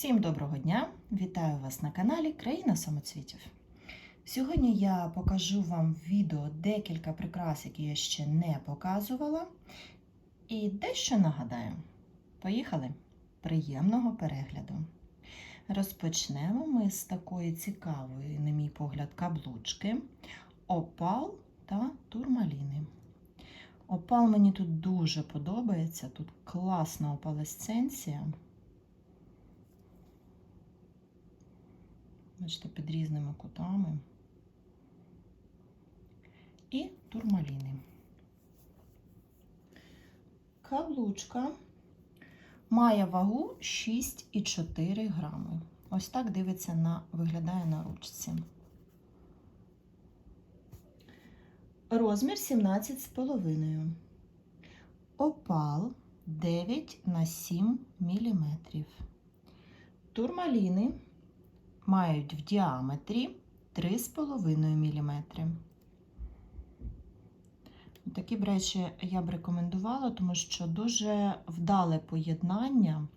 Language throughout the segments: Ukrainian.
Всім доброго дня! Вітаю вас на каналі Країна самоцвітів. Сьогодні я покажу вам в відео декілька прикрас, які я ще не показувала. І дещо нагадаю. Поїхали! Приємного перегляду! Розпочнемо ми з такої цікавої, на мій погляд, каблучки, опал та турмаліни. Опал мені тут дуже подобається, тут класна опалесценція. Бачите, під різними кутами. І турмаліни. Каблучка має вагу 6,4 грами. Ось так дивиться на, виглядає на ручці. Розмір 17,5. Опал 9 на 7 мм. Турмаліни мають в діаметрі 3,5 мм. Такі б речі я б рекомендувала, тому що дуже вдале поєднання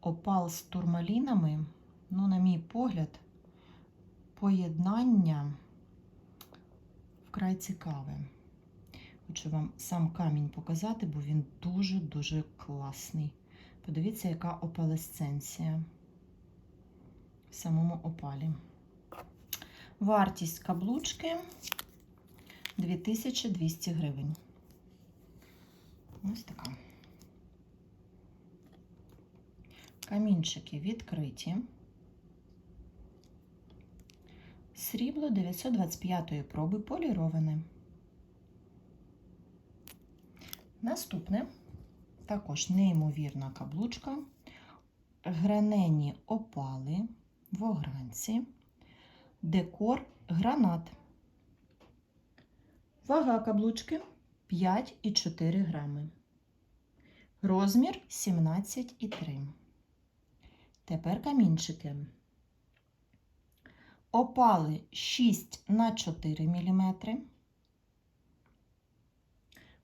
опал з турмалінами, ну, на мій погляд, поєднання вкрай цікаве. Хочу вам сам камінь показати, бо він дуже-дуже класний. Подивіться, яка опалесценція самому опалі. Вартість каблучки 2200 гривень. Ось така. Камінчики відкриті. Срібло 925 проби поліроване. Наступне також неймовірна каблучка, гранені опали в декор гранат. Вага каблучки 5,4 грами. Розмір 17,3. Тепер камінчики. Опали 6 на 4 мм.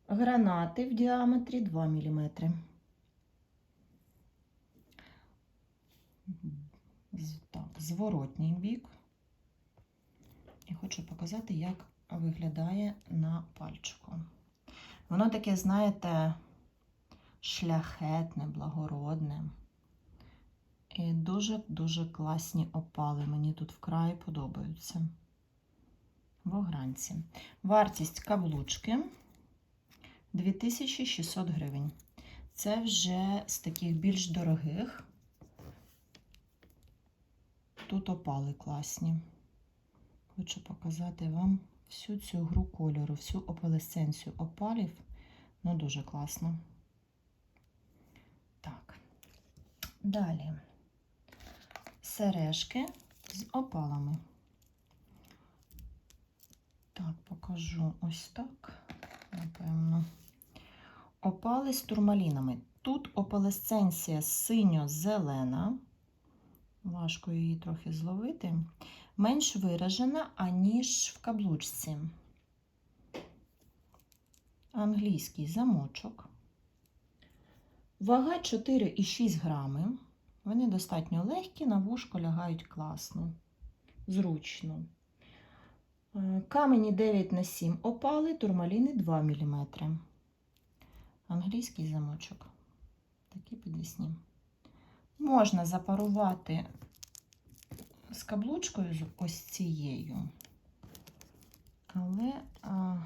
Гранати в діаметрі 2 мм. Так, зворотній бік. І хочу показати, як виглядає на пальчику. Воно таке, знаєте, шляхетне, благородне. І дуже-дуже класні опали. Мені тут вкрай подобаються. В огранці. Вартість каблучки 2600 гривень. Це вже з таких більш дорогих. Тут опали класні. Хочу показати вам всю цю гру кольору, всю опалесценцію опалів. Ну, дуже класно. Так. Далі сережки з опалами. Так, покажу ось так, напевно. Опали з турмалінами. Тут опалесценція синьо-зелена. Важко її трохи зловити. Менш виражена, аніж в каблучці. Англійський замочок. Вага 4,6 грами. Вони достатньо легкі, на вушко лягають класно, зручно. Камені 9 на 7 опали, турмаліни 2 мм. Англійський замочок. Такі підвісні. Можна запарувати з каблучкою з ось цією, але а,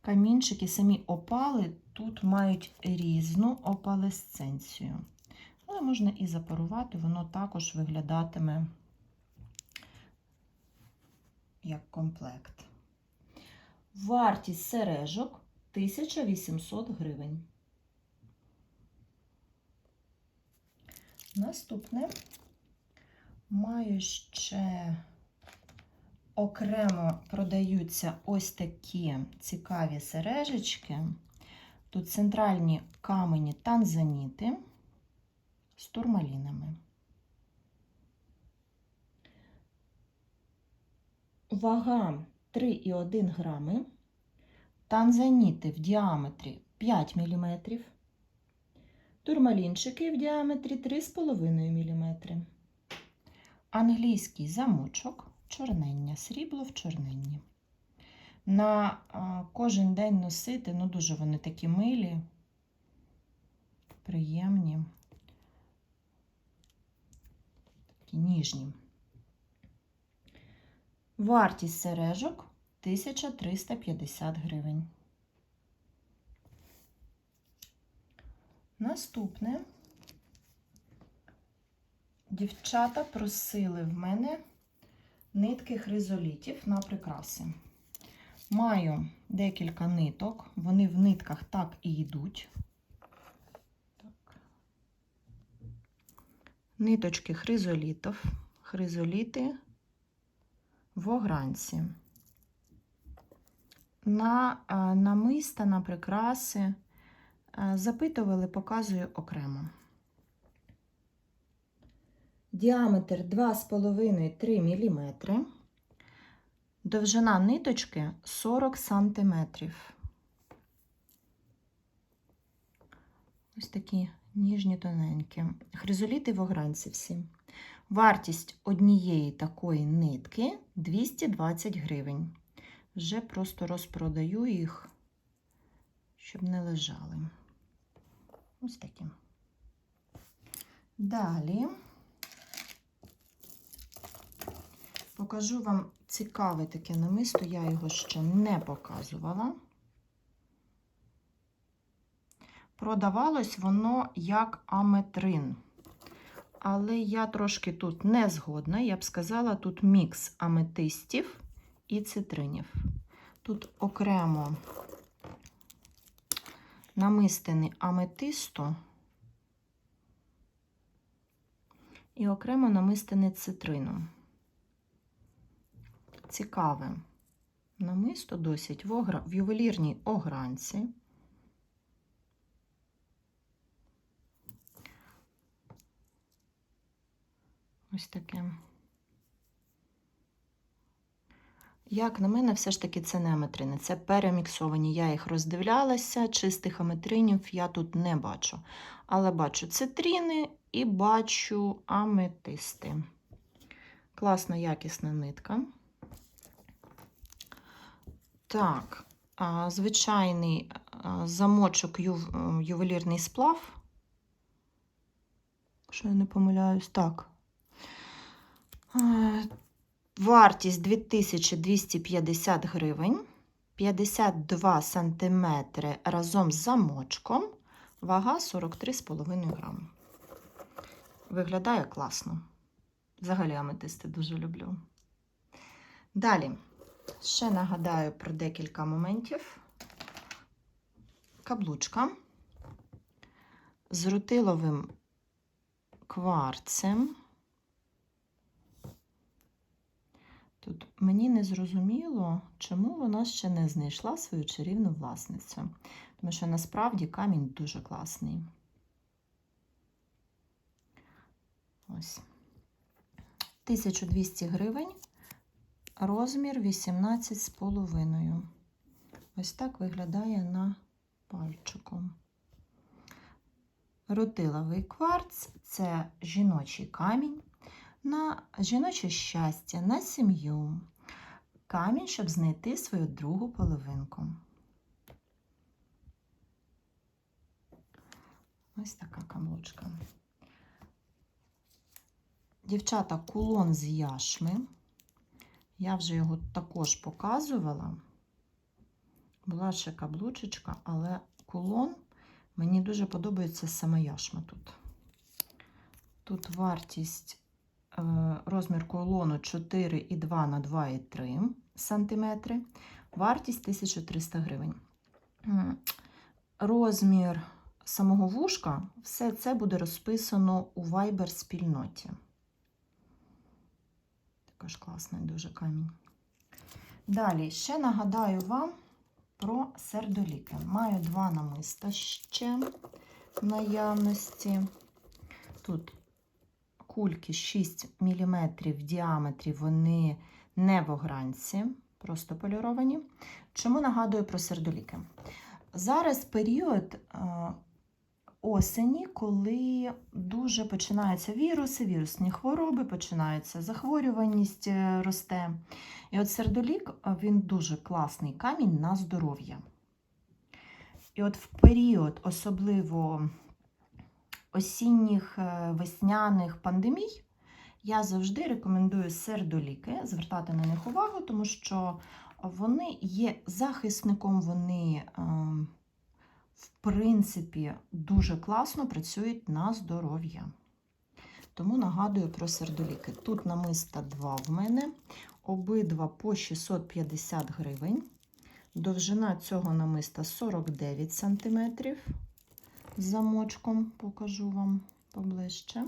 камінчики, самі опали тут мають різну опалесценцію. Але можна і запарувати, воно також виглядатиме як комплект. Вартість сережок 1800 гривень. Наступне маю ще окремо продаються ось такі цікаві сережечки. Тут центральні камені танзаніти з турмалінами. Вага 3,1 грами. Танзаніти в діаметрі 5 мм. Турмалінчики в діаметрі 3,5 мм. Англійський замочок, чорнення, срібло в чорненні. На кожен день носити, ну дуже вони такі милі, приємні, такі ніжні. Вартість сережок 1350 гривень. Наступне. Дівчата просили в мене нитки хризолітів на прикраси. Маю декілька ниток, вони в нитках так і йдуть. Так. Ниточки хризолітів, хризоліти в огранці. На намиста, на прикраси запитували, показую окремо. Діаметр 2,5-3 мм. Довжина ниточки 40 см. Ось такі ніжні тоненькі. Хризоліти в огранці всі. Вартість однієї такої нитки 220 гривень. Вже просто розпродаю їх, щоб не лежали. Ось такі. Далі. Покажу вам цікаве таке намисто, я його ще не показувала. Продавалось воно як аметрин. Але я трошки тут не згодна. Я б сказала, тут мікс аметистів і цитринів. Тут окремо намистини аметисту і окремо намистини цитрину цікаве намисто досить в, огра... в ювелірній огранці. Ось таке. Як на мене, все ж таки це не аметрини, це переміксовані. Я їх роздивлялася, чистих аметринів я тут не бачу. Але бачу цитрини і бачу аметисти. Класна, якісна нитка. Так, звичайний замочок юв, е, ювелірний сплав. Якщо я не помиляюсь, так. Вартість 2250 гривень, 52 см разом з замочком, вага 43,5 грам. Виглядає класно. Взагалі аметисти дуже люблю. Далі. Ще нагадаю про декілька моментів. Каблучка з рутиловим кварцем. Тут мені не зрозуміло, чому вона ще не знайшла свою чарівну власницю. Тому що насправді камінь дуже класний. Ось. 1200 гривень. Розмір 18,5. Ось так виглядає на пальчику. Рутиловий кварц це жіночий камінь на жіноче щастя, на сім'ю. Камінь, щоб знайти свою другу половинку. Ось така каблучка. Дівчата, кулон з яшми. Я вже його також показувала. Була ще каблучечка, але кулон мені дуже подобається саме яшма тут. Тут вартість розмір кулону 4,2 на 2,3 см. Вартість 1300 гривень. Розмір самого вушка, все це буде розписано у Viber спільноті. Також класний дуже камінь. Далі ще нагадаю вам про сердоліки. Маю два намиста ще наявності. Тут кульки 6 мм в діаметрі, вони не в огранці, просто поліровані. Чому нагадую про сердоліки? Зараз період, осені, коли дуже починаються віруси, вірусні хвороби, починається захворюваність е, росте. І от сердолік він дуже класний камінь на здоров'я. І от в період, особливо осінніх е, весняних пандемій, я завжди рекомендую сердоліки, звертати на них увагу, тому що вони є захисником, вони, е, в принципі, дуже класно працюють на здоров'я. Тому нагадую про сердоліки. Тут намиста два в мене, обидва по 650 гривень. Довжина цього намиста 49 см. З замочком покажу вам поближче.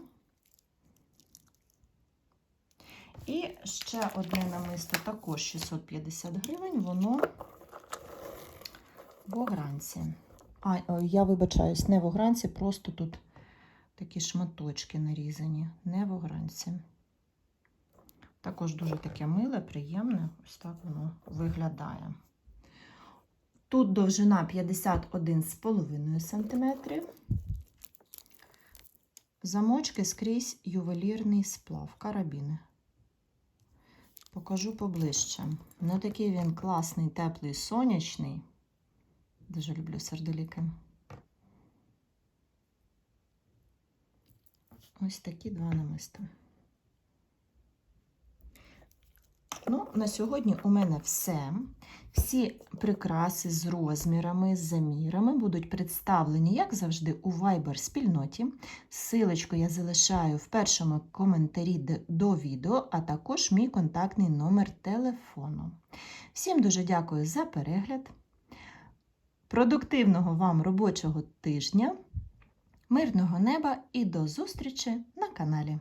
І ще одне намисто також 650 гривень, воно в огранці. А, я вибачаюсь, не в огранці, просто тут такі шматочки нарізані, не в огранці. Також дуже таке миле, приємне, ось так воно виглядає. Тут довжина 51,5 см. Замочки скрізь ювелірний сплав, карабіни. Покажу поближче. Ну, такий він класний, теплий, сонячний. Дуже люблю сердоліки. Ось такі два намиста. Ну, на сьогодні у мене все. Всі прикраси з розмірами, з замірами будуть представлені, як завжди, у Viber спільноті. Силочку я залишаю в першому коментарі до відео, а також мій контактний номер телефону. Всім дуже дякую за перегляд. Продуктивного вам робочого тижня, мирного неба і до зустрічі на каналі.